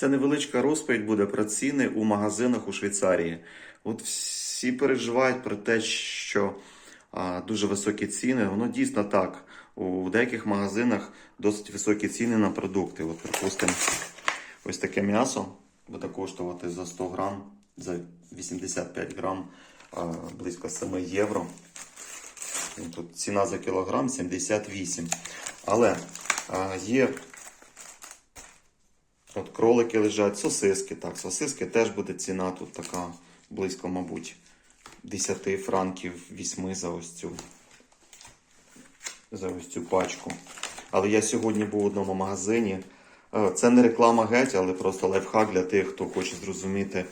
Це невеличка розповідь буде про ціни у магазинах у Швейцарії. От всі переживають про те, що а, дуже високі ціни. Воно дійсно так. У деяких магазинах досить високі ціни на продукти. От, припустимо, ось таке м'ясо буде коштувати за 100 грам, за 85 грам а, близько 7 євро. Тут ціна за кілограм 78. Але а, є От кролики лежать, сосиски. Так, сосиски теж буде ціна тут така близько, мабуть, 10 франків, 8 за ось цю, за ось цю пачку. Але я сьогодні був в одному магазині. Е, Це не реклама геть, але просто лайфхак для тих, хто хоче зрозуміти,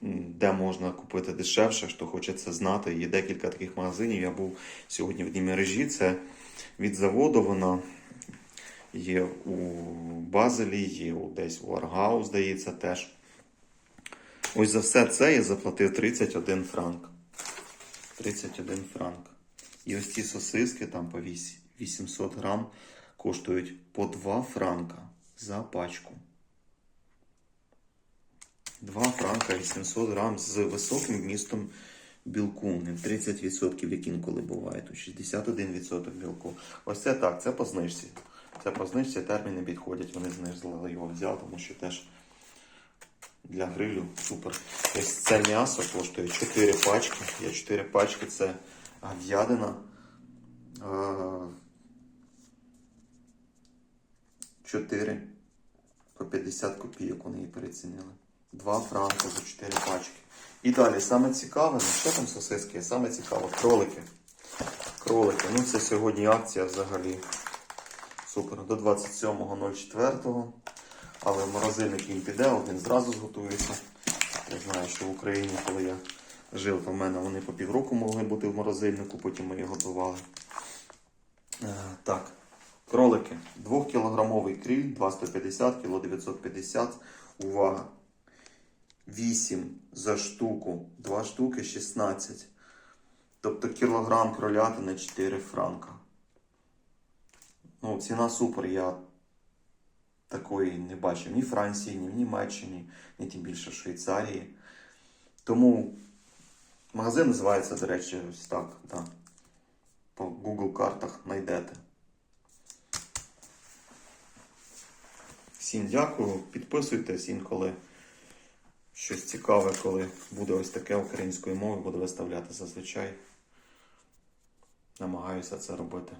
де можна купити дешевше, хто хоче це знати. Є декілька таких магазинів. Я був сьогодні в одній мережі. Це від заводу вона є у Базелі, є десь у Аргау, здається, теж. Ось за все це я заплатив 31 франк. 31 франк. І ось ці сосиски там по 800 грам коштують по 2 франка за пачку. 2 франка 800 грам з високим вмістом білку. Не 30%, як інколи буває. Тут 61% білку. Ось це так, це по знижці. Це по знижці терміни підходять, вони знизили його взяв, тому що теж для грилю супер. Ось це м'ясо коштує 4 пачки. Є 4 пачки, це говядина. Е, 4 по 50 копійок вони її перецінили. 2 франки за 4 пачки. І далі, саме цікаве, ну що там сосиски? Саме цікаве, кролики. Кролики. Ну це сьогодні акція взагалі. Супер, до 27.04. Але морозильник він піде, він зразу зготується. Я знаю, що в Україні, коли я жив, то в мене вони по півроку могли бути в морозильнику, потім ми їх готували. Е, так, кролики. 2-кілограмовий кріль, 2,150, кіло 950. Увага! 8 за штуку, 2 штуки 16. Тобто кілограм кролятини 4 франка. Ну, ціна супер. Я такої не бачив ні в Франції, ні в Німеччині, ні тим більше в Швейцарії. Тому магазин називається, до речі, ось так. Да. По Google картах знайдете. Всім дякую. Підписуйтесь інколи щось цікаве, коли буде ось таке українською мовою, буду виставляти зазвичай. Намагаюся це робити.